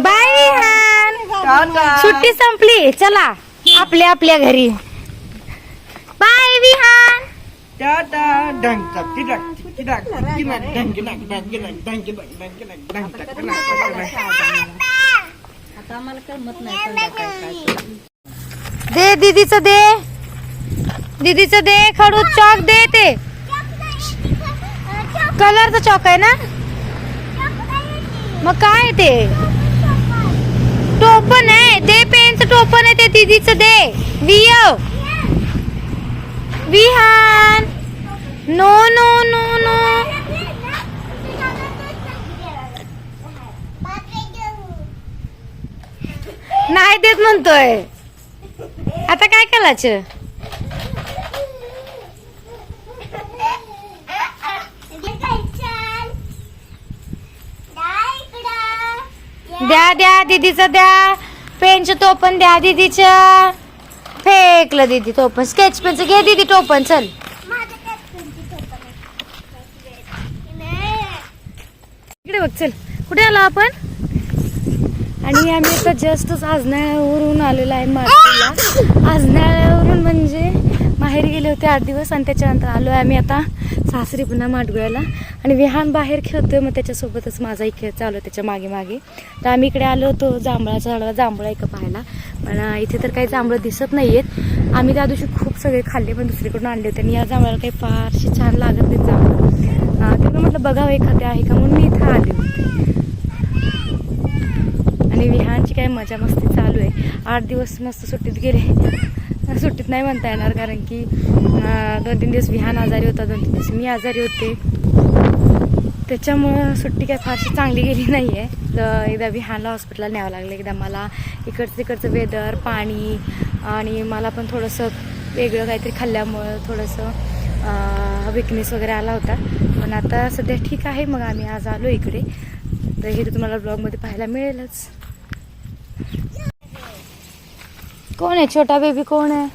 Bye सुट्टी संपली चला आपल्या आपल्या घरी बाय विहान दे दीदीच दे दीदीच दे खडू चॉक दे ते कलरचा चॉक आहे ना मग काय ते? टोपन आहे. ते पेनचं टोपन आहे ते दीदीचं दे. विय Vihaan. No no no no. नाही देत म्हणतोय. आता काय करायचं? द्या द्या दीदीचं द्या. पेनचं टोपन द्या दीदीचं. फेकलं दीदी टोपन स्केच पेनचं घे दीदी टोपन चल. इकडे बघ चल. कुठे आलो आपण? आणि आम्ही आता जस्टच आजनाळ्यावरून आलेलो आहे मार्केटला. आजनाळ्यावरून म्हणजे होते आठ दिवस आणि त्याच्यानंतर आलो आहे आम्ही आता सासरी पुन्हा माटगुळ्याला आणि विहान बाहेर खेळतोय मग त्याच्यासोबतच माझाही खेळ चालू आहे त्याच्यामागे मागे. तर आम्ही इकडे आलो होतो जांभळाच्या झाडाला जांभळा एक पाहायला. पण इथे तर काही जांभळं दिसत नाही आहेत आम्ही त्या दिवशी खूप सगळे खाल्ले पण दुसरीकडून आणले होते. आणि या जांभळाला काही फारशी छान लागत नाही जांभळं. त्यांना म्हटलं बघावं हो, एखादे आहे का? म्हणून मी इथं आले होते. आणि विहानची काय मजा मस्ती चालू आहे. आठ दिवस मस्त सुट्टीत गेले. सुट्टीत नाही म्हणता येणार कारण की दोन तीन दिवस विहान आजारी होता दोन तीन दिवस मी आजारी होते. त्याच्यामुळं सुट्टी काय फारशी चांगली गेली नाही आहे तर एकदा विहानला हॉस्पिटलला न्यावं लागलं एकदा मला इकडचं तिकडचं वेदर पाणी आणि मला पण थोडंसं वेगळं काहीतरी खाल्ल्यामुळं थोडंसं विकनेस वगैरे आला होता. पण आता सध्या ठीक आहे मग आम्ही आज आलो इकडे. तर हे तुम्हाला ब्लॉगमध्ये पाहायला मिळेलच. कोण आहे छोटा बेबी कोण आहे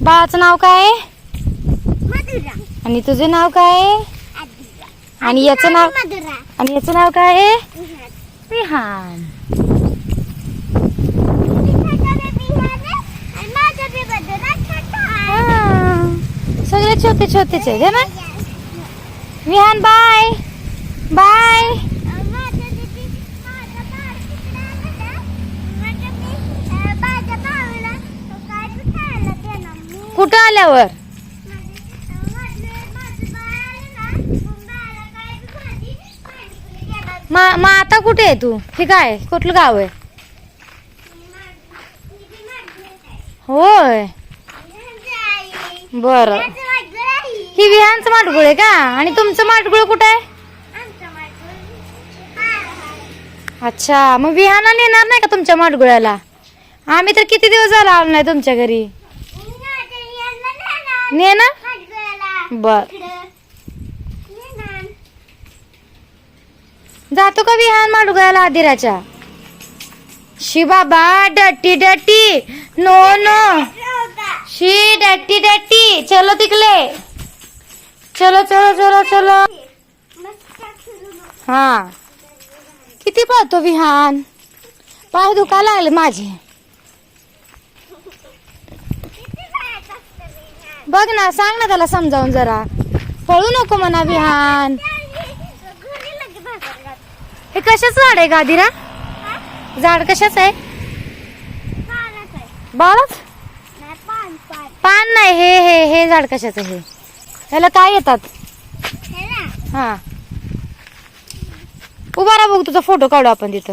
बाळाचं नाव काय आणि तुझे नाव काय आणि याचं नाव आणि याचं नाव काय रिहान हा. सगळे छोटे छोटेच आहे ना? विहान. बाय बाय कुठं आल्यावर? मा- मग आता कुठे आहे तू? हे काय? कुठलं गाव आहे? होय. बर. ही विहानचं माटगुळ आहे का? आणि तुमचं माटगुळ कुठं आहे? अच्छा मग विहाना नेणार नाही का तुमच्या माटगुळ्याला? आम्ही तर किती दिवस झाला आलो नाही तुमच्या घरी? ने ना? बर. जातो का विहान माडुगायला आदिराच्या? शी बाबा डट्टी डट्टी. No no. शी डट्टी डट्टी. चलो तिकले चलो चलो चलो चलो. हा. किती पाहतो विहान? पाय दुखा लागले माझे. बघ ना सांग ना त्याला समजावून जरा. पळू नको म्हणा विहान हे कशाच झाड आहे गादिरा? झाड कशाच आहे? बाळच? पान नाही हे हे हे झाड कशाच आहे? ह्याला काय येतात? हा. उभा राहा बघ तुझा फोटो काढू आपण तिथं.